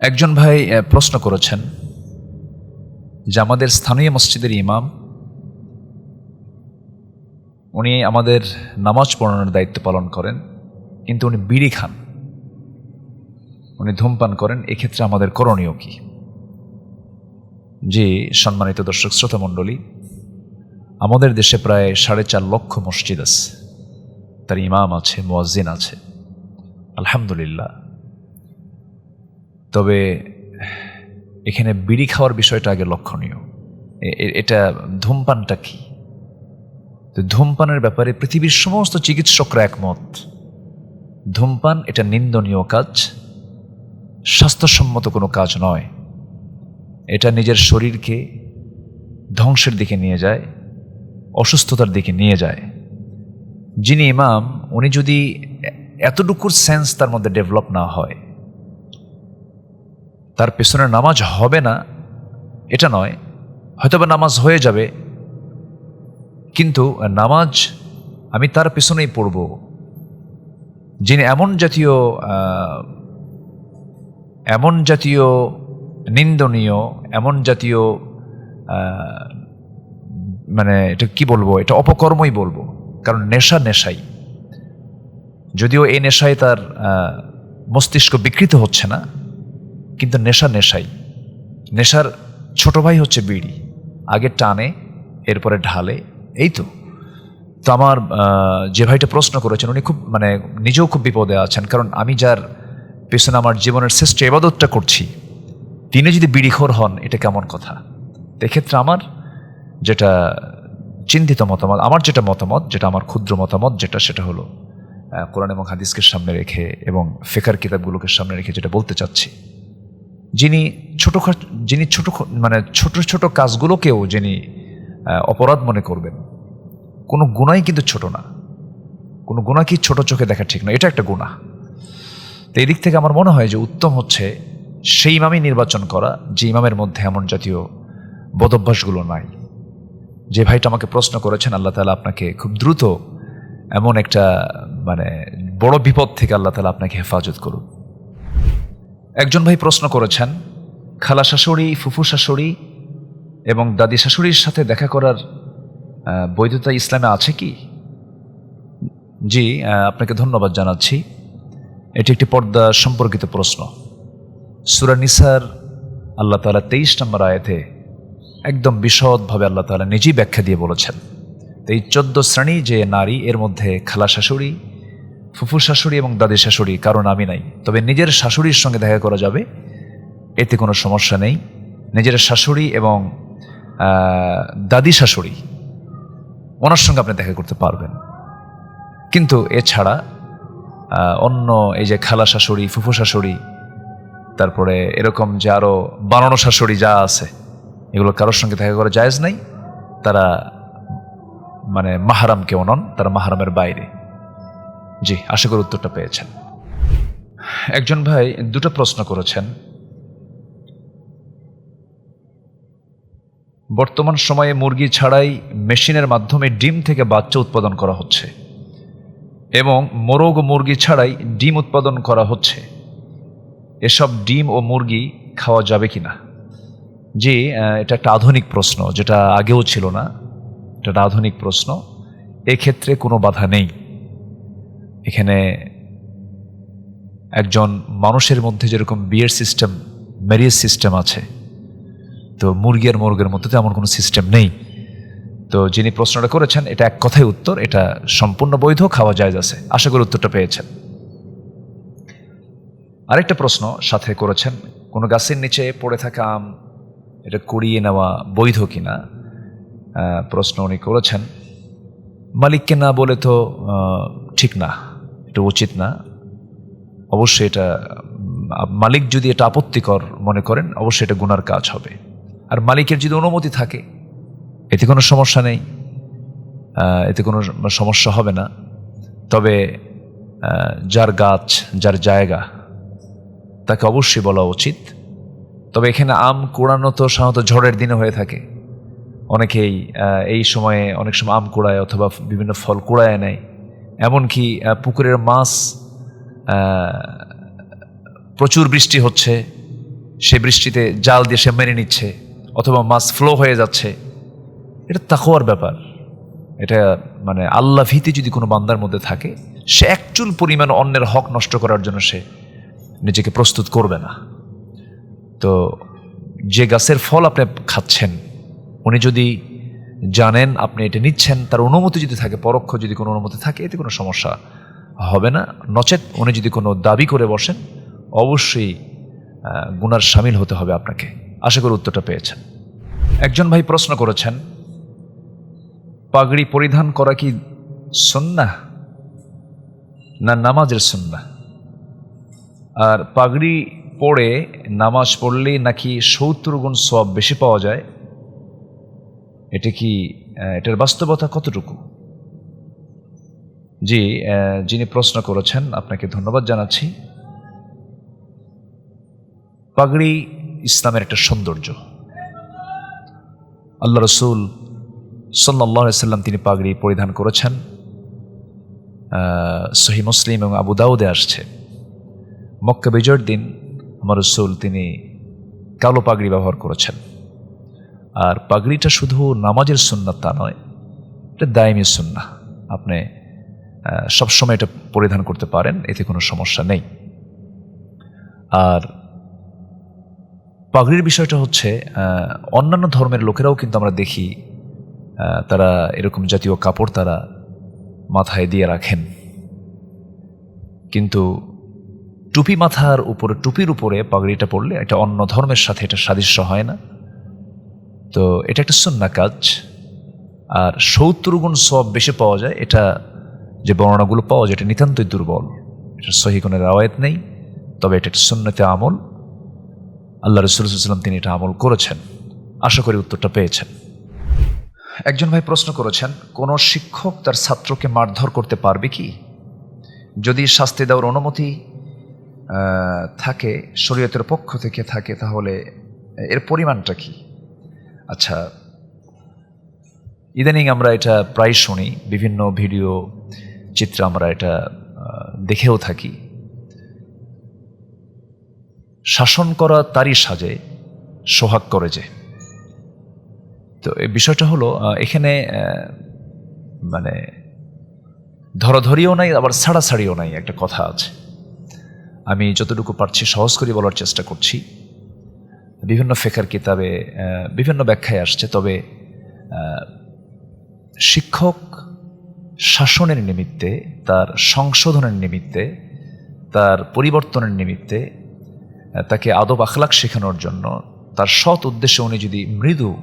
একজন ভাই প্রশ্ন করেছেন যে আমাদের স্থানীয় মসজিদের ইমাম, উনি আমাদের নামাজ পড়ানোর দায়িত্ব পালন করেন, কিন্তু উনি বিড়ি খান। উনি ধূমপান করেন, এক্ষেত্রে আমাদের করণীয় কি? জি, সম্মানিত দর্শক শ্রোতা মণ্ডলী, আমাদের দেশে প্রায় সাড়ে চার লক্ষ মসজিদ আছে, তার ইমাম আছে মোয়াজিন আছে। আলহামদুলিল্লাহ। তবে এখানে বিড়ি খাওয়ার বিষয়টা আগে লক্ষণীয়। এটা ধূমপানটা কি? ধূমপানের ব্যাপারে পৃথিবীর সমস্ত চিকিৎসকরা একমত। ধূমপান এটা নিন্দনীয় কাজ, স্বাস্থ্যসম্মত কোনো কাজ নয়। এটা নিজের শরীরকে ধ্বংসের দিকে নিয়ে যায়, অসুস্থতার দিকে নিয়ে যায়। যিনি ইমাম, উনি যদি এতটুকুর সেন্স তার মধ্যে ডেভেলপ না হয় তার পেছনে নামাজ হবে না, এটা নয়। হয়তোবা নামাজ হয়ে যাবে, কিন্তু নামাজ আমি তার পেছনেই পড়ব। যিনি এমন জাতীয় এমন জাতীয় নিন্দনীয়, এমন জাতীয় মানে এটা কি বলব, এটা অপকর্মই বলব, কারণ নেশা নেশাই। যদিও এই নেশায় তার মস্তিষ্ক বিকৃত হচ্ছে না কিন্তু নেশা নেশাই। নেশার ছোট ভাই হচ্ছে বিড়ি। আগে টানে, এরপরে ঢালে। এই তো। তো আমার যে ভাইটা প্রশ্ন করেছেন, উনি খুব মানে নিজেও খুব বিপদে আছেন। কারণ আমি যার পেছনে আমার জীবনের শ্রেষ্ঠ এবাদতটা করছি, তিনি যদি বিড়িখোর হন, এটা কেমন কথা? এক্ষেত্রে আমার যেটা চিন্তিত মতামত, আমার যেটা মতামত, যেটা আমার ক্ষুদ্র মতামত, যেটা সেটা হলো কোরআন এবং হাদিসকে সামনে রেখে এবং ফেকার কিতাবগুলোকে সামনে রেখে যেটা বলতে চাচ্ছি যিনি ছোট যিনি ছোট মানে ছোট ছোট কাজগুলোকেও যিনি অপরাধ মনে করবেন, কোনো গুণাই কিন্তু ছোট না। কোনো গুণা কি ছোট চোখে দেখা ঠিক না, এটা একটা গুণা। তো এই দিক থেকে আমার মনে হয় যে উত্তম হচ্ছে সেই ইমামই নির্বাচন করা, যে ইমামের মধ্যে এমন জাতীয় বদভ্যাসগুলো নাই। যে ভাইটা আমাকে প্রশ্ন করেছেন, আল্লাহ তালা আপনাকে খুব দ্রুত এমন একটা মানে বড় বিপদ থেকে আল্লাহ তালা আপনাকে হেফাজত করুন একজন ভাই প্রশ্ন করেছেন, খালা শাশুড়ি, ফুফু শাশুড়ি এবং দাদি শাশুড়ির সাথে দেখা করার বৈধতা ইসলামে আছে কি? জি আপনাকে ধন্যবাদ জানাচ্ছি। এটি একটি পর্দা সম্পর্কিত প্রশ্ন। সুরা নিসার আল্লাহ তালা তেইশ নম্বর আয়াতে একদম বিশদভাবে আল্লাহ তালা নিজেই ব্যাখ্যা দিয়ে বলেছেন তো এই চোদ্দ শ্রেণি যে নারী, এর মধ্যে খালা শাশুড়ি ফুফু শাশুড়ি এবং দাদি শাশুড়ি, কারণ আমি নাই। তবে নিজের শাশুড়ির সঙ্গে দেখা করা যাবে, এতে কোনো সমস্যা নেই। নিজের শাশুড়ি এবং দাদি শাশুড়ি, ওনার সঙ্গে আপনি দেখা করতে পারবেন। কিন্তু এছাড়া অন্য এই যে খালা শাশুড়ি, ফুফু শাশুড়ি, তারপরে এরকম যে আরও বানানো শাশুড়ি যা আছে, এগুলো কারোর সঙ্গে দেখা করা জায়েজ নাই। তারা মানে মাহারাম কেউ নন, তারা মাহারামের বাইরে। জি, আশা করি উত্তরটা পেয়েছেন। একজন ভাই দুটো প্রশ্ন করেছেন। বর্তমান সময়ে মুরগি ছাড়াই মেশিনের মাধ্যমে ডিম থেকে বাচ্চা উৎপাদন করা হচ্ছে এবং মোরগ মুরগি ছাড়াই ডিম উৎপাদন করা হচ্ছে। এসব ডিম ও মুরগি খাওয়া যাবে কি না জি এটা একটা আধুনিক প্রশ্ন, যেটা আগেও ছিল না। এটা একটা আধুনিক প্রশ্ন। এক্ষেত্রে কোনো বাধা নেই। এখানে একজন মানুষের মধ্যে যেরকম বিয়ের সিস্টেম ম্যারিজ সিস্টেম আছে, তো মুরগি আর মুরগের মধ্যে তো এমন কোনো সিস্টেম নেই। তো যিনি প্রশ্নটা করেছেন, এটা এক কথায় উত্তর, এটা সম্পূর্ণ বৈধ, খাওয়া যায় আছে। আশা করি উত্তরটা পেয়েছেন। আরেকটা প্রশ্ন সাথে করেছেন, কোনো গাছের নিচে পড়ে থাকা আম, এটা কুড়িয়ে নেওয়া বৈধ কিনা? প্রশ্ন উনি করেছেন, মালিককে না বলে তো ঠিক না। এটা উচিত না। অবশ্যই এটা মালিক যদি এটা আপত্তিকর মনে করেন, অবশ্যই এটা গুনার কাজ হবে। আর মালিকের যদি অনুমতি থাকে, এতে কোনো সমস্যা নেই। এতে কোনো সমস্যা হবে না। তবে যার গাছ, যার জায়গা, তাকে অবশ্যই বলা উচিত। তবে এখানে আম কুড়ানো তো সাধারণত ঝড়ের দিনে হয়ে থাকে। অনেকেই এই সময়ে অনেক সময় আম কুড়ায় অথবা বিভিন্ন ফল কুড়ায় নেয় এমনকি পুকুরের মাছ প্রচুর বৃষ্টি হচ্ছে, সে বৃষ্টিতে জাল দিয়ে সে মেনে নিচ্ছে, অথবা মাছ ফ্লো হয়ে যাচ্ছে। এটা তাকোয়ার ব্যাপার। এটা মানে আল্লাহ ভীতি যদি কোনো বান্দার মধ্যে থাকে, সে একচুল পরিমাণ অন্যের হক নষ্ট করার জন্য সে নিজেকে প্রস্তুত করবে না। তো যে গাছের ফল আপনি খাচ্ছেন, উনি যদি জানেন আপনি এটা নিচ্ছেন, তার অনুমতি যদি থাকে, পরোক্ষ যদি কোনো অনুমতি থাকে, এতে কোনো সমস্যা হবে না। নচেত উনি যদি কোনো দাবি করে বসেন, অবশ্যই গুনার সামিল হতে হবে আপনাকে। আশা করি উত্তরটা পেয়েছেন। একজন ভাই প্রশ্ন করেছেন, পাগড়ি পরিধান করা কি সন্না না নামাজের সন্না আর পাগড়ি পরে নামাজ পড়লেই নাকি সত্তর গুণ সব বেশি পাওয়া যায়? এটা কি এটার বাস্তবতা কতটুকু? জি যিনি প্রশ্ন করেছেন, আপনাকে ধন্যবাদ জানাচ্ছি। পাগড়ি ইসলামের একটা সৌন্দর্য। আল্লাহ রসুল সাল্লাম তিনি পাগড়ি পরিধান করেছেন। সহি মুসলিম এবং আবু দাউদে আসছে। মক্কা বিজয়ের দিন আমার রসুল তিনি কালো পাগড়ি ব্যবহার করেছেন। আর পাগড়িটা শুধু নামাজের সুন্নাত তা নয়, এটা দায়মি সুন্না আপনি সবসময় এটা পরিধান করতে পারেন, এতে কোনো সমস্যা নেই। আর পাগড়ির বিষয়টা হচ্ছে অন্যান্য ধর্মের লোকেরাও কিন্তু আমরা দেখি তারা এরকম জাতীয় কাপড় তারা মাথায় দিয়ে রাখেন। কিন্তু টুপি মাথার উপরে, টুপির উপরে পাগড়িটা পড়লে এটা অন্য ধর্মের সাথে এটা সাদৃশ্য হয় না। তো এটা একটা সুন্না কাজ। আর সত্তর গুণ সব বেশি পাওয়া যায়, এটা যে বর্ণনাগুলো পাওয়া যায়, এটা নিতান্তই দুর্বল। এটা সহি কোনো রাওয়ায়ত নেই, তবে এটা একটা সুন্নতে আমল। আল্লাহ রসুলাম তিনি এটা আমল করেছেন। আশা করি উত্তরটা পেয়েছেন। একজন ভাই প্রশ্ন করেছেন, কোনো শিক্ষক তার ছাত্রকে মারধর করতে পারবে কি? যদি শাস্তি দেওয়ার অনুমতি থাকে, শরীয়তের পক্ষ থেকে থাকে, তাহলে এর পরিমাণটা কি? আচ্ছা ইদানিং আমরা এটা প্রায় শুনি, বিভিন্ন ভিডিও চিত্রে আমরা এটা দেখেও থাকি। শাসন করা তারই সাজে, সোহাগ করে যে। তো এই বিষয়টা হলো এখানে মানে ধরাধরিও নাই, আবার ছাড়াছাড়িও নাই একটা কথা আছে। আমি যতটুকু পারছি সহজ করে বলার চেষ্টা করছি। বিভিন্ন ফেকার কিতাবে বিভিন্ন ব্যাখ্যায় আসছে, তবে শিক্ষক শাসনের নিমিত্তে, তার সংশোধনের নিমিত্তে, তার পরিবর্তনের নিমিত্তে তাকে আদব আখলাক শেখানোর জন্য, তার সৎ উদ্দেশ্যে উনি যদি মৃদু,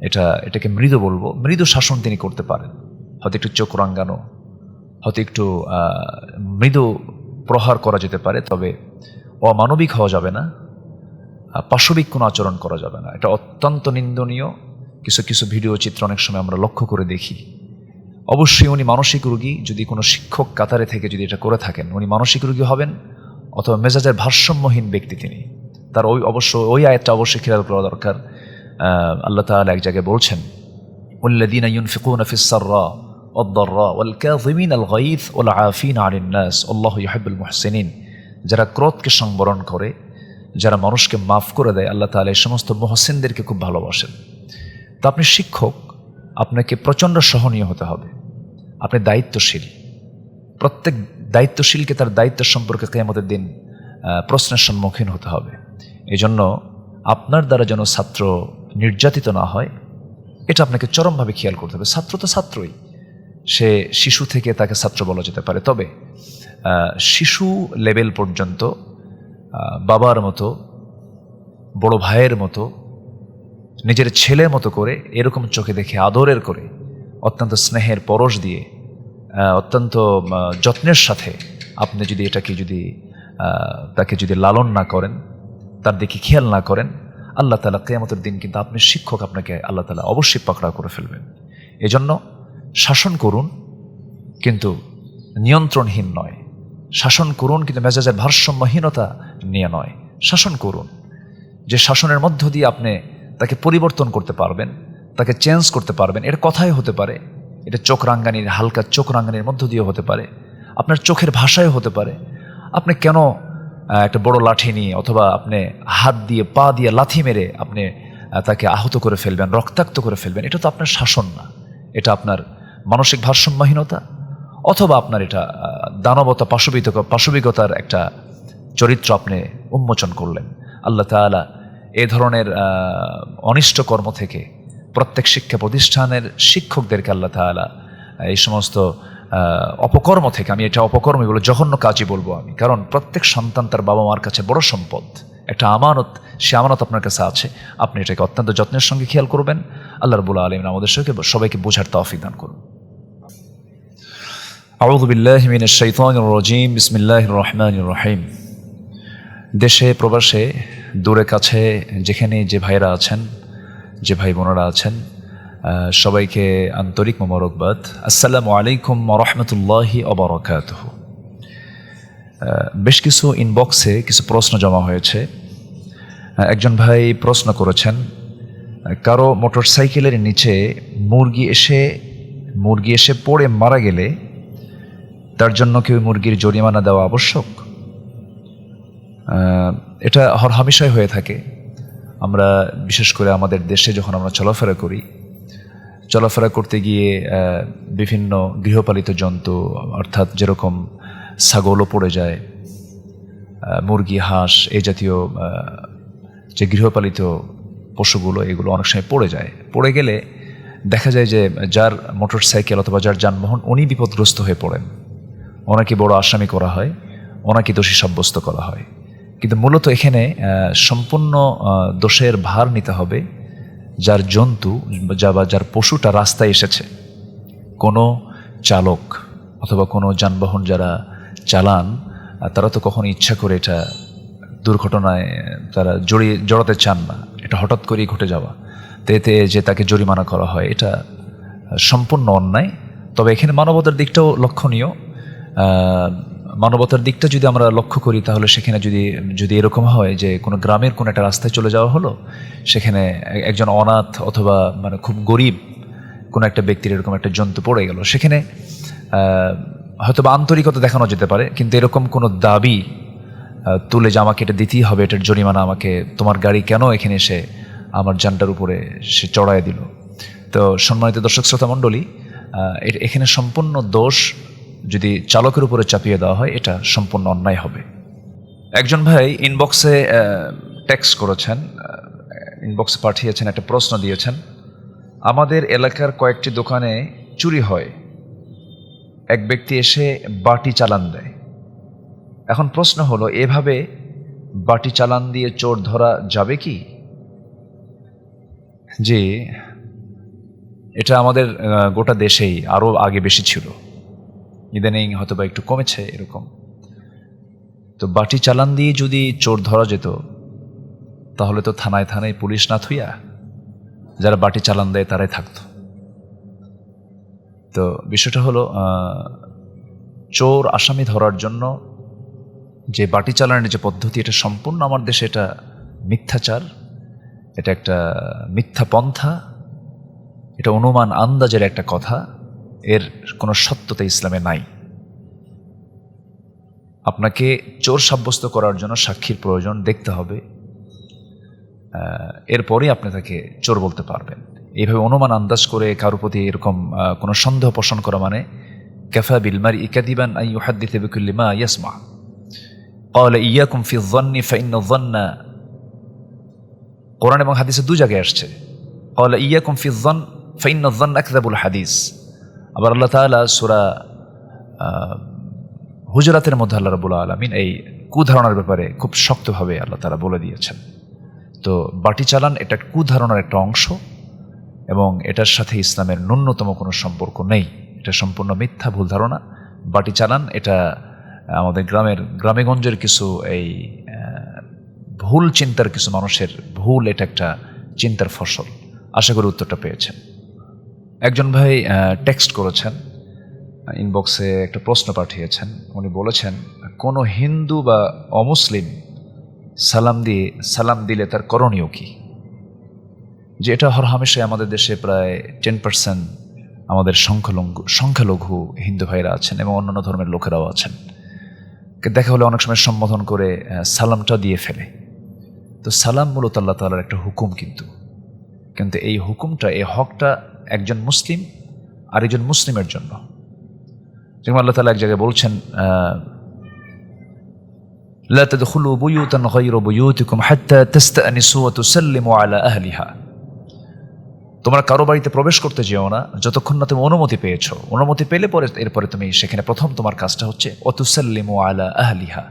এটা, এটাকে মৃদু বলব, মৃদু শাসন তিনি করতে পারেন। হয়তো একটু চোখ রাঙ্গানো হয়তো একটু মৃদু প্রহার করা যেতে পারে, তবে অমানবিক হওয়া যাবে না। পাশবিক কোনো আচরণ করা যাবে না। এটা অত্যন্ত নিন্দনীয়। কিছু কিছু ভিডিও চিত্র অনেক সময় আমরা লক্ষ্য করে দেখি। অবশ্যই উনি মানসিক রুগী। যদি কোনো শিক্ষক কাতারে থেকে যদি এটা করে থাকেন, উনি মানসিক রোগী হবেন অথবা মেজাজের ভারসাম্যহীন ব্যক্তি তিনি। তার ওই অবশ্য, ওই আয়টা অবশ্যই খেয়াল করা দরকার। আল্লাহ তালা এক জায়গায় বলছেন আল যারা ক্রোধকে সংবরণ করে যারা মানুষকে মাফ করে দেয়, আল্লাহ তাআলা এই সমস্ত মহসিনদেরকে খুব ভালোবাসেন। তো আপনি শিক্ষক, আপনাকে প্রচণ্ড সহনীয় হতে হবে। আপনি দায়িত্বশীল। প্রত্যেক দায়িত্বশীলকে তার দায়িত্ব সম্পর্কে কেয়ামতের দিন প্রশ্নের সম্মুখীন হতে হবে। এই জন্য আপনার দ্বারা যেন ছাত্র নির্যাতিত না হয়, এটা আপনাকে চরমভাবে খেয়াল করতে হবে। ছাত্র তো ছাত্রই। সে শিশু থেকে তাকে ছাত্র বলা যেতে পারে। তবে শিশু লেভেল পর্যন্ত বাবার মতো, বড় ভাইয়ের মতো, নিজের ছেলের মতো করে এরকম চোখে দেখে, আদরের করে, অত্যন্ত স্নেহের পরশ দিয়ে অত্যন্ত যত্নের সাথে আপনি যদি এটাকে যদি তাকে যদি লালন না করেন, তার দিকে খেয়াল না করেন, আল্লাহ তালা কেয়ামতের দিন কিন্তু আপনি শিক্ষক আপনাকে আল্লাহ তালা অবশ্যই পাকড়া করে ফেলবেন। এজন্য শাসন করুন, কিন্তু নিয়ন্ত্রণহীন নয়। শাসন করুন কিন্তু মেজাজের ভারসাম্যহীনতা নিয়ে নয়। শাসন করুন। যে শাসনের মধ্য দিয়ে আপনি তাকে পরিবর্তন করতে পারবেন, তাকে চেঞ্জ করতে পারবেন, এর কথাই হতে পারে। এটা চোখ রাঙ্গানির হালকা চোখ রাঙ্গানির মধ্য দিয়ে হতে পারে। আপনার চোখের ভাষায় হতে পারে। আপনি কেন একটা বড় লাঠি নিয়ে অথবা আপনি হাত দিয়ে, পা দিয়ে লাথি মেরে আপনি তাকে আহত করে ফেলবেন, রক্তাক্ত করে ফেলবেন, এটা তো আপনার শাসন না। এটা আপনার মানসিক ভারসাম্যহীনতা। অথবা আপনার এটা দানবতা পাশবিক পাশবিকতার একটা চরিত্র আপনি উন্মোচন করলেন। আল্লাহ তাআলা এ ধরনের অনিষ্ট কর্ম থেকে প্রত্যেক শিক্ষা প্রতিষ্ঠানের শিক্ষকদেরকে আল্লাহ তাআলা এই সমস্ত অপকর্ম থেকে, আমি এটা অপকর্ম, এগুলো জঘন্য কাজই বলব আমি। কারণ প্রত্যেক সন্তান তার বাবা মার কাছে বড় সম্পদ। একটা আমানত, সে আমানত আপনার কাছে আছে। আপনি এটাকে অত্যন্ত যত্নের সঙ্গে খেয়াল করবেন। আল্লাহ রবুল্লা আলমিন আমাদের সবাইকে বোঝার তৌফিক দান করুন। আউযু বিল্লাহি মিনাশ শাইতানির রজিম, বিসমিল্লাহির রহমান রহিম। দেশে, প্রবাসে, দূরে কাছে, যেখানে যে ভাইরা আছেন, যে ভাই বোনেরা আছেন সবাইকে আন্তরিক মোবারকবাদ। আসসালামু আলাইকুম রহমতুল্লাহি অবরকাত বেশ কিছু ইনবক্সে কিছু প্রশ্ন জমা হয়েছে। একজন ভাই প্রশ্ন করেছেন, কারও মোটরসাইকেলের নিচে মুরগি এসে মুরগি এসে পড়ে মারা গেলে তার জন্য কি ওই মুরগির জরিমানা দেওয়া আবশ্যক? এটা হরহামেশাই হয়ে থাকে। আমরা বিশেষ করে আমাদের দেশে যখন আমরা চলাফেরা করি, চলাফেরা করতে গিয়ে বিভিন্ন গৃহপালিত জন্তু, অর্থাৎ যেরকম ছাগলও পড়ে যায় মুরগি, হাঁস এই জাতীয় যে গৃহপালিত পশুগুলো, এগুলো অনেক সময় পড়ে যায়। পড়ে গেলে দেখা যায় যে, যার মোটর সাইকেল অথবা যার যানবাহন, উনি বিপদগ্রস্ত হয়ে পড়েন। ওনাকে বড় আসামি করা হয়, ওনাকে দোষী সাব্যস্ত করা হয়। কিন্তু মূলত এখানে সম্পূর্ণ দোষের ভার নিতে হবে যার জন্তু যা বা যার পশুটা রাস্তায় এসেছে। কোনো চালক অথবা কোনো যানবাহন যারা চালান তারা তো কখনো ইচ্ছা করে এটা দুর্ঘটনায় তারা জড়িয়ে, জড়াতে চান না। এটা হঠাৎ করেই ঘটে যাওয়া। তো এতে যে তাকে জরিমানা করা হয়, এটা সম্পূর্ণ অন্যায়। তবে এখানে মানবতার দিকটাও লক্ষণীয়। মানবতার দিকটা যদি আমরা লক্ষ্য করি, তাহলে সেখানে যদি যদি এরকম হয় যে কোনো গ্রামের কোনো একটা রাস্তায় চলে যাওয়া হলো, সেখানে একজন অনাথ অথবা মানে খুব গরিব কোনো একটা ব্যক্তির এরকম একটা জন্তু পড়ে গেল। সেখানে হয়তো বা আন্তরিকতা দেখানো যেতে পারে, কিন্তু এরকম কোনো দাবি তুলে যে আমাকে এটা দিতেই হবে, এটার জরিমানা আমাকে, তোমার গাড়ি কেন এখানে এসে আমার যানটার উপরে সে চড়ায় দিল? তো সম্মানিত দর্শক শ্রোতা মণ্ডলী এখানে সম্পূর্ণ দোষ যদি চালকের উপরে চাপিয়ে দেওয়া হয়, এটা সম্পূর্ণ অন্যায় হবে। একজন ভাই ইনবক্সে টেক্সট করেছেন ইনবক্সে পাঠিয়েছেন, একটা প্রশ্ন দিয়েছেন, আমাদের এলাকার কয়েকটি দোকানে চুরি হয়। এক ব্যক্তি এসে বাটি চালান দেয়। এখন প্রশ্ন হলো, এভাবে বাটি চালান দিয়ে চোর ধরা যাবে কি? যে এটা আমাদের গোটা দেশেই আরও আগে বেশি ছিল। ইদানিং হয়তো বা একটু কমেছে এরকম। তো বাটি চালান দিয়ে যদি চোর ধরা যেত, তাহলে তো থানায় থানায় পুলিশ না থুইয়া যারা বাটি চালান দেয় তারাই থাকতো। তো বিষয়টা হলো চোর আসামি ধরার জন্য যে বাটি চালানের যে পদ্ধতি, এটা সম্পূর্ণ আমার দেশে এটা মিথ্যাচার, এটা একটা মিথ্যা পন্থা, এটা অনুমান আন্দাজের একটা কথা। এর কোনো সত্যতা ইসলামে নাই আপনাকে চোর সাব্যস্ত করার জন্য সাক্ষীর প্রয়োজন দেখতে হবে আহ, এরপরেই আপনি তাকে চোর বলতে পারবেন এইভাবে অনুমান আন্দাজ করে কারোর প্রতি এরকম আহ, কোনো সন্দেহ পোষণ করা মানে ক্যাফা বিলমার ইকাদিবান আই ইউহাদ্দিতে বিকুল্লি মা ইয়াসমা قال إياكم في الظن فإن الظن কোরআন এবং হাদিসে দু জায়গায় আসছে قال إياكم في الظن فإن الظن أكذب الحديث আবার আল্লাহ তাআলা সূরা হুজরাতের মধ্যে আল্লাহ রাব্বুল আলামিন এই কুধারণার ব্যাপারে খুব শক্তভাবে আল্লাহ তাআলা বলে দিয়েছেন। তো বাটি চালান এটা কুধারণার একটা অংশ এবং এটার সাথে ইসলামের ন্যূনতম কোনো সম্পর্ক নেই। এটা সম্পূর্ণ মিথ্যা, ভুল ধারণা। বাটি চালান এটা আমাদের গ্রামের, গ্রামেগঞ্জের কিছু এই ভুল চিন্তার কিছু মানুষের ভুল এটা একটা চিন্তার ফসল। আশা করি উত্তরটা পেয়েছেন। একজন ভাই টেক্সট করেছেন ইনবক্সে একটা প্রশ্ন পাঠিয়েছেন। উনি বলেছেন, কোনো হিন্দু বা অমুসলিম সালাম দিয়ে, সালাম দিলে তার করণীয় কি? যে এটা হর হামেশাই আমাদের দেশে প্রায় টেন পার্সেন্ট আমাদের সংখ্যালঘু সংখ্যালঘু হিন্দু ভাইরা আছেন এবং অন্যান্য ধর্মের লোকেরাও আছেন। দেখা হলে অনেক সময় সম্বোধন করে সালামটা দিয়ে ফেলে। তো সালাম মূলত আল্লাহ তালার একটা হুকুম কিন্তু। কিন্তু এই হুকুমটা, এই হকটা একজন মুসলিম আর একজন মুসলিমের জন্য যেমন আল্লাহ তালা এক জায়গায় বলছেন আহ, لا تدخلوا بيوتا غير بيوتكم حتى تستأنسوا وتسلموا على أهلها তোমরা কারো বাড়িতে প্রবেশ করতে যেও না যতক্ষণ না তুমি অনুমতি পেয়েছো অনুমতি পেলে পরে এরপরে তুমি সেখানে প্রথম তোমার কাজটা হচ্ছে অতুসাল্লিমু আলা আহলিহা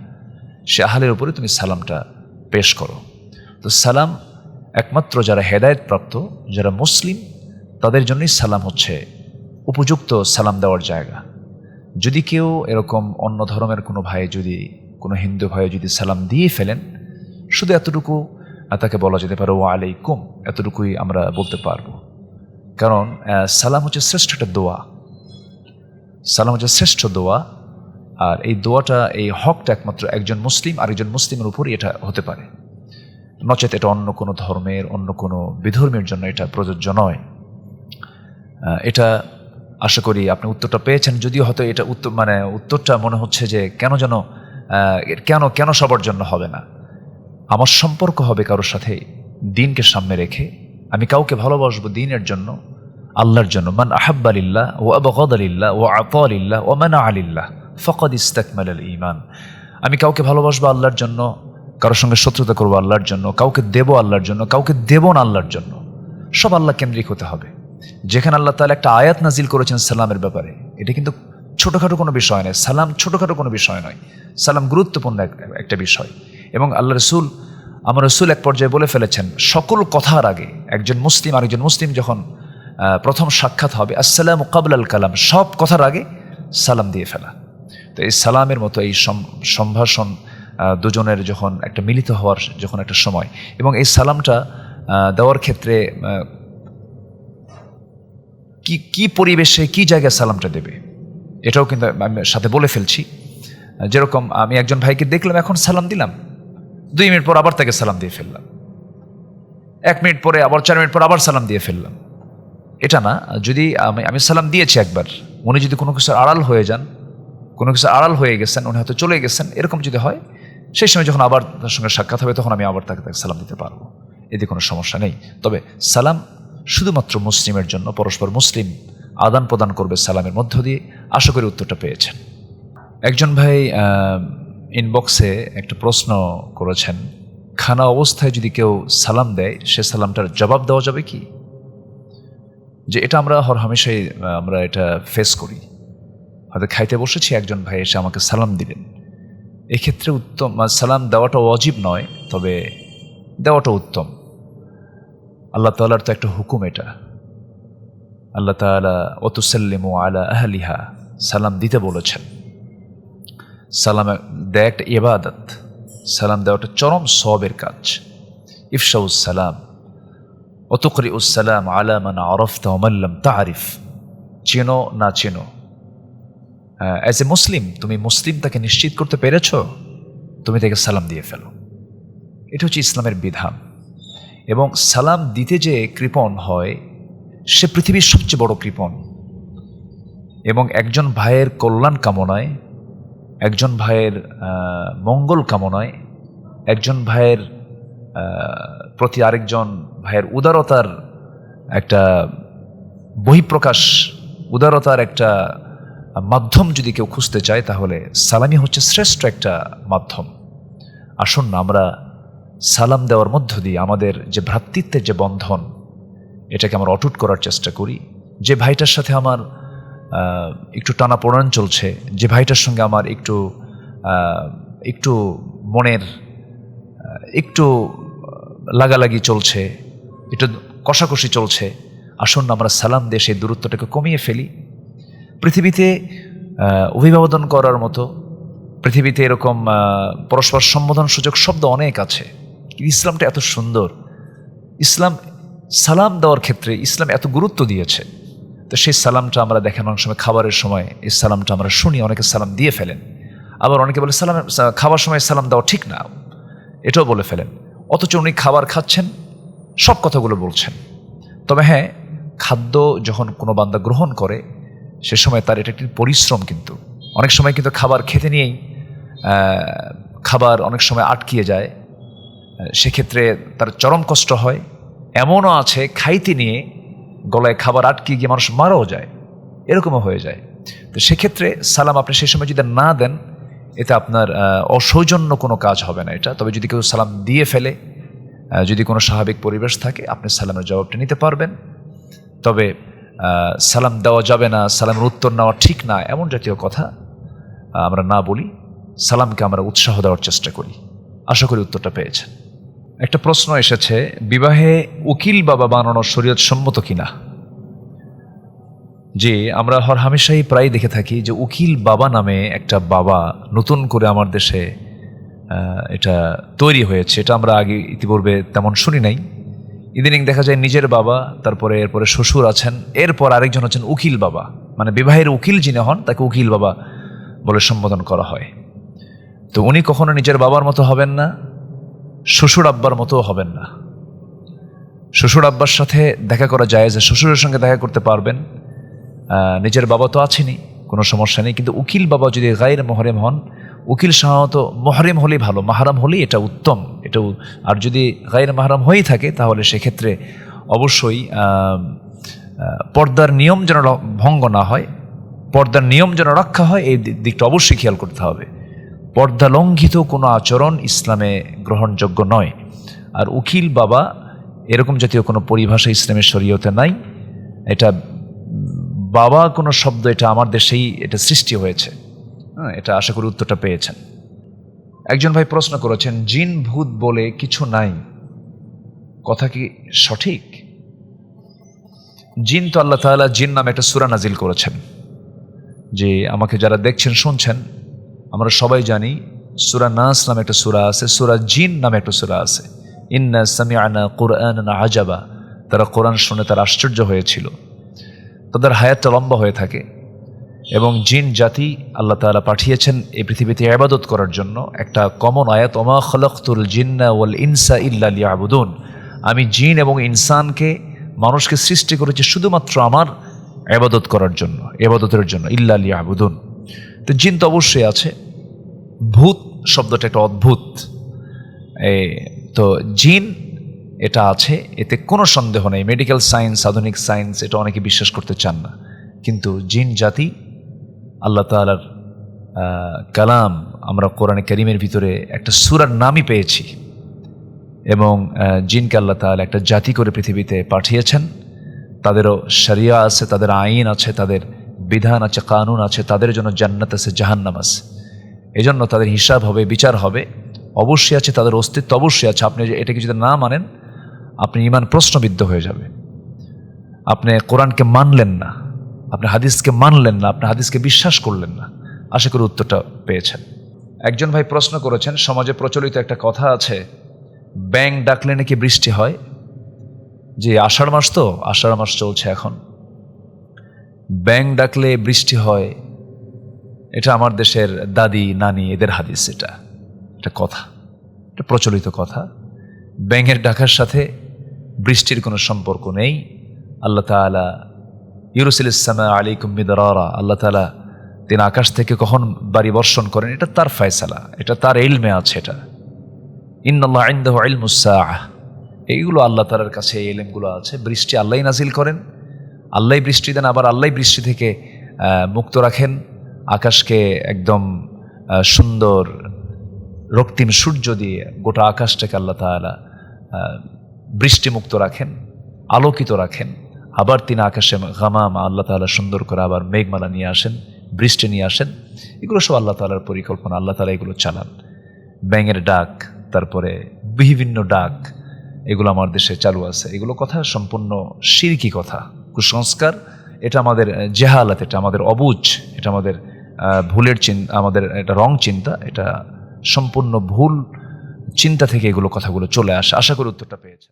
সে আহলের উপরে তুমি সালামটা পেশ করো তো সালাম একমাত্র যারা হেদায়েত প্রাপ্ত যারা মুসলিম তাদের জন্যই সালাম হচ্ছে উপযুক্ত সালাম দেওয়ার জায়গা। যদি কেউ এরকম অন্য ধর্মের কোনো ভাই যদি, কোনো হিন্দু ভাই যদি সালাম দিয়ে ফেলেন, শুধু এতটুকু তাকে বলা যেতে পারে ও আলাইকুম এতটুকুই আমরা বলতে পারব। কারণ সালাম হচ্ছে শ্রেষ্ঠ একটা দোয়া। সালাম হচ্ছে শ্রেষ্ঠ দোয়া, আর এই দোয়াটা, এই হকটা একমাত্র একজন মুসলিম আর একজন মুসলিমের উপরই এটা হতে পারে। নচেত এটা অন্য কোনো ধর্মের, অন্য কোনো বিধর্মের জন্য এটা প্রযোজ্য নয়। এটা আশা করি আপনি উত্তরটা পেয়েছেন। যদিও হয়তো এটা উত্তর মানে উত্তরটা মনে হচ্ছে যে কেন যেন কেন কেন সবার জন্য হবে না। আমার সম্পর্ক হবে কারোর সাথে দিনকে সামনে রেখে। আমি কাউকে ভালোবাসবো দিনের জন্য, আল্লাহর জন্য। মান আহাব্বালিল্লাহ ও আবগদালিল্লাহ ও আতালিল্লাহ ও মানা আলিল্লাহ ফকদ ইস্তাকমাল আল ইমান আমি কাউকে ভালোবাসবো আল্লাহর জন্য, কারোর সঙ্গে শত্রুতা করব আল্লাহর জন্য, কাউকে দেবো আল্লাহর জন্য, কাউকে দেব না আল্লাহর জন্য। সব আল্লাহ কেন্দ্রিক হতে হবে। যেখানে আল্লাহ তাআলা একটা আয়াত নাজিল করেছেন সালামের ব্যাপারে। এটা কিন্তু ছোটোখাটো কোনো বিষয় নয়। সালাম ছোটোখাটো কোনো বিষয় নয়। সালাম গুরুত্বপূর্ণ একটা বিষয়। এবং আল্লাহ রসুল, আমার রসুল এক পর্যায়ে বলে ফেলেছেন, সকল কথার আগে একজন মুসলিম, আরেকজন মুসলিম যখন প্রথম সাক্ষাৎ হবে, আসসালাম কাবল আল কালাম, সব কথার আগে সালাম দিয়ে ফেলা। তো এই সালামের মতো এই সম- সম্ভাষণ দুজনের যখন একটা মিলিত হওয়ার যখন একটা সময়, এবং এই সালামটা দেওয়ার ক্ষেত্রে কি কি পরিবেশে, কি জায়গায় সালামটা দেবে? এটাও কিন্তু আমি সাথে বলে ফেলছি। যেরকম আমি একজন ভাইকে দেখলাম, এখন সালাম দিলাম। দুই মিনিট পর আবার তাকে সালাম দিয়ে ফেললাম। এক মিনিট পরে আবার, চার মিনিট পর আবার সালাম দিয়ে ফেললাম। এটা না, যদি আমি আমি সালাম দিয়েছি একবার, উনি যদি কোনো কিছু আড়াল হয়ে যান, কোনো কিছু আড়াল হয়ে গেছেন, উনি হয়তো চলে গেছেন, এরকম যদি হয়, সেই সময় যখন আবার তার সঙ্গে সাক্ষাৎ হবে, তখন আমি আবার তাকে তাকে সালাম দিতে পারব। এতে কোনো সমস্যা নেই। তবে সালাম শুধুমাত্র মুসলিমের জন্য পরস্পর মুসলিম আদান প্রদান করবে সালামের মধ্য দিয়ে, আশা করি উত্তরটা পেয়েছেন। একজন ভাই ইনবক্সে একটা প্রশ্ন করেছেন, খানা অবস্থায় যদি কেউ সালাম দেয়, সে সালামটার জবাব দেওয়া যাবে কি? যে এটা আমরা হর হামেশাই আমরা এটা ফেস করি। হয়তো খাইতে বসেছি, একজন ভাই এসে আমাকে সালাম দিলেন। এক্ষেত্রে উত্তম সালাম দেওয়াটা অজীব নয়, তবে দেওয়াটা উত্তম। আল্লাহ তালার তো একটা হুকুম এটা। আল্লাহ তালা অতুসাল্লিমু আলা আহলিহা সালাম দিতে বলেছেন। সালাম দেয় একটা ইবাদত। সালাম দেওয়াটা চরম সবের কাজ। ইফশাউস সালাম অতুকরি উসালাম আলা মান আরফতা ওমাল্লাম তারিফ চেনো না চেনো অ্যাজ এ মুসলিম তুমি মুসলিম তাকে নিশ্চিত করতে পেরেছ? তুমি তাকে সালাম দিয়ে ফেলো। এটা হচ্ছে ইসলামের বিধান। এবং সালাম দিতে যে কৃপণ হয়, সে পৃথিবীর সবচেয়ে বড় কৃপণ। এবং একজন ভাইয়ের কল্যাণ কামনায়, একজন ভাইয়ের মঙ্গল কামনায়, একজন ভাইয়ের প্রতি আরেকজন ভাইয়ের উদারতার একটা বহিঃপ্রকাশ, উদারতার একটা মাধ্যম যদি কেউ খুঁজতে চায়, তাহলে সালামি হচ্ছে শ্রেষ্ঠ একটা মাধ্যম। আসুন আমরা সালাম দেওয়ার মধ্য দিয়ে আমাদের যে ভ্রাতৃত্বের যে বন্ধন, এটাকে আমরা অটুট করার চেষ্টা করি। যে ভাইটার সাথে আমার একটু টানা পোড়ান চলছে, যে ভাইটার সঙ্গে আমার একটু একটু মনের একটু লাগালাগি চলছে, একটু কষাকষি চলছে, আসুন আমরা সালাম দিয়ে সেই দূরত্বটাকে কমিয়ে ফেলি। পৃথিবীতে অভিবাদন করার মতো, পৃথিবীতে এরকম পরস্পর সম্বোধন সুযোগ শব্দ অনেক আছে। ইসলামটা এত সুন্দর। ইসলাম সালাম দেওয়ার ক্ষেত্রে ইসলাম এত গুরুত্ব দিয়েছে। তো সেই সালামটা আমরা দেখেন অনেক সময় খাবারের সময় এই সালামটা আমরা শুনি, অনেকে সালাম দিয়ে ফেলেন। আবার অনেকে বলে, সালাম খাবার সময় সালাম দেওয়া ঠিক না। এটাও বলে ফেলেন। অথচ উনি খাবার খাচ্ছেন, সব কথাগুলো বলছেন। তবে হ্যাঁ খাদ্য যখন কোনো বান্দা গ্রহণ করে, সে সময় তার এটা একটি পরিশ্রম কিন্তু। অনেক সময় কিন্তু খাবার খেতে নিয়েই খাবার অনেক সময় আটকিয়ে যায়। সেক্ষেত্রে তার চরম কষ্ট হয়। এমনও আছে, খাইতে নিয়ে গলায় খাবার আটকে গিয়ে মানুষ মারাও যায়। এরকমও হয়ে যায়। তো সেক্ষেত্রে সালাম আপনি সেই সময় যদি না দেন, এতে আপনার অসৌজন্য কোনো কাজ হবে না এটা। তবে যদি কেউ সালাম দিয়ে ফেলে যদি কোনো স্বাভাবিক পরিবেশ থাকে, আপনি সালামের জবাবটা নিতে পারবেন। তবে সালাম দেওয়া যাবে না, সালামের উত্তর নেওয়া ঠিক না, এমন জাতীয় কথা আমরা না বলি। সালামকে আমরা উৎসাহ দেওয়ার চেষ্টা করি। আশা করি উত্তরটা পেয়েছেন। একটা প্রশ্ন এসেছে, বিবাহে উকিল বাবা বানানো শরীয়ত সম্মত কিনা? যে আমরা হর হামেশাই প্রায় দেখে থাকি যে উকিল বাবা নামে একটা বাবা নতুন করে আমার দেশে এটা তৈরি হয়েছে। এটা আমরা আগে ইতিপূর্বে তেমন শুনি নাই। ইদানিং দেখা যায় নিজের বাবা, তারপরে এরপরে শ্বশুর আছেন, এরপর আরেকজন আছেন উকিল বাবা। মানে বিবাহের উকিল যিনি হন, তাকে উকিল বাবা বলে সম্বোধন করা হয়। তো উনি কখনো নিজের বাবার মতো হবেন না? শ্বশুর আব্বার মতো হবেন না। শ্বশুর আব্বার সাথে দেখা করা যায় যে শ্বশুরের সঙ্গে দেখা করতে পারবেন। নিজের বাবা তো আছেনই, কোনো সমস্যা নেই, কিন্তু উকিল বাবা যদি গায়ের মহরেম হন, উকিল সাধারণত মহরেম হলেই ভালো, মাহারাম হলেই এটা উত্তম। এটা আর যদি গায়ের মাহারাম হয়েই থাকে, তাহলে সেক্ষেত্রে অবশ্যই পর্দার নিয়ম যেন ভঙ্গ না হয়, পর্দার নিয়ম যেন রক্ষা হয়, এই দিকটা অবশ্যই খেয়াল করতে হবে। পর্দা লঙ্ঘিত কোনো আচরণ ইসলামে গ্রহণযোগ্য নয়। আর উকিল বাবা এরকম জাতীয় কোনো পরিভাষা ইসলামের শরীয়তে নাই। এটা বাবা কোনো শব্দ, এটা আমার দেশেই এটা সৃষ্টি হয়েছে। হ্যাঁ এটা আশা করি উত্তরটা পেয়েছেন। একজন ভাই প্রশ্ন করেছেন, জিন ভূত বলে কিছু নাই। কথা কি সঠিক? জিন তো আল্লাহ তাআলা জিন নামে একটা সুরা নাজিল করেছেন। যে আমাকে যারা দেখছেন, শুনছেন আমরা সবাই জানি সুরা নাস নামে একটা সুরা আছে, সুরা জিন নামে একটা সুরা আছে। ইন্না সামিআনা কুরআন আজাবা। তারা কোরআন শুনে তারা আশ্চর্য হয়েছিল। তাদের হায়াতটা লম্বা হয়ে থাকে। এবং জিন জাতি আল্লাহ তাআলা পাঠিয়েছেন এই পৃথিবীতে আবাদত করার জন্য। একটা কমন আয়াত, ওমা খলকতুল জিন্না ওয়াল ইনসা ইল্লা আবুদুন আমি জিন এবং ইনসানকে, মানুষকে সৃষ্টি করেছি শুধুমাত্র আমার আবাদত করার জন্য এবাদতের জন্য, ইল্লা লিয়াবুদুন। তো জিন তো অবশ্যই আছে। ভূত শব্দটা একটা অদ্ভুত। এ, তো জিন এটা আছে এতে কোনো সন্দেহ নেই। মেডিকেল সায়েন্স আধুনিক সায়েন্স এটা অনেকে বিশ্বাস করতে চান না। কিন্তু জিন জাতি আল্লাহ তালার কালাম আমরা কোরআনে করিমের ভিতরে একটা সুরার নামই পেয়েছি। এবং জিনকে আল্লাহ তাআলা একটা জাতি করে পৃথিবীতে পাঠিয়েছেন। তাদেরও শরিয়া আছে তাদের আইন আছে তাদের বিধান আছে, কানুন আছে, তাদের জন্য জান্নাত আছে, জাহান্নাম আছে। এজন্য তাদের হিসাব হবে, বিচার হবে। অবশ্যই আছে, তাদের অস্তিত্ব অবশ্যই আছে। আপনি এটাকে যদি না মানেন, আপনি ইমান প্রশ্নবিদ্ধ হয়ে যাবে। আপনি কোরআনকে মানলেন না, আপনি হাদিসকে মানলেন না, আপনি হাদিসকে বিশ্বাস করলেন না। আশা করি উত্তরটা পেয়েছেন। একজন ভাই প্রশ্ন করেছেন, সমাজে প্রচলিত একটা কথা আছে ব্যাং ডাকলে নাকি বৃষ্টি হয়? যে আষাঢ় মাস তো, আষাঢ় মাস চলছে এখন। ব্যাং ডাকলে বৃষ্টি হয়। এটা আমার দেশের দাদি, নানি, এদের হাদিস এটা। এটা কথা। এটা প্রচলিত কথা। ব্যাঙের ডাকার সাথে বৃষ্টির কোনো সম্পর্ক নেই। আল্লাহ তালা ইউরুসুল ইসলামা আলী কুম্মিদারা আল্লাহ তালা তিনি আকাশ থেকে কখন বাড়ি বর্ষণ করেন, এটা তার ফয়সালা। এটা তার এলমে আছে এটা। ইন্নআল্লাহ ইন্দাহ ইলমুসাহ এইগুলো আল্লাহ তালার কাছে এলেমগুলো আছে। বৃষ্টি আল্লাহ নাজিল করেন। আল্লাহ বৃষ্টি দেন আবার আল্লাহ বৃষ্টি থেকে মুক্ত রাখেন। আকাশকে একদম সুন্দর রক্তিম সূর্য দিয়ে গোটা আকাশটাকে আল্লাহ আহ, বৃষ্টিমুক্ত রাখেন আলোকিত রাখেন। আবার তিনি আকাশে গামাম আল্লাহ তাআলা সুন্দর করে আবার মেঘমালা নিয়ে আসেন বৃষ্টি নিয়ে আসেন। এগুলো সব আল্লাহ তাআলার পরিকল্পনা আল্লাহ তাআলা এগুলো চালান। ব্যাঙের ডাক তারপরে বিভিন্ন ডাক এগুলো আমার দেশে চালু আছে। এগুলো কথা সম্পূর্ণ শিরকি কথা। কুসংস্কার, এটা আমাদের জেহালাত, এটা আমাদের অবুজ, এটা আমাদের ভুলের চিন্তা আমাদের এটা রং চিন্তা, এটা সম্পূর্ণ ভুল চিন্তা থেকে এগুলো কথাগুলো চলে আসে। আশা করি উত্তরটা পেয়েছে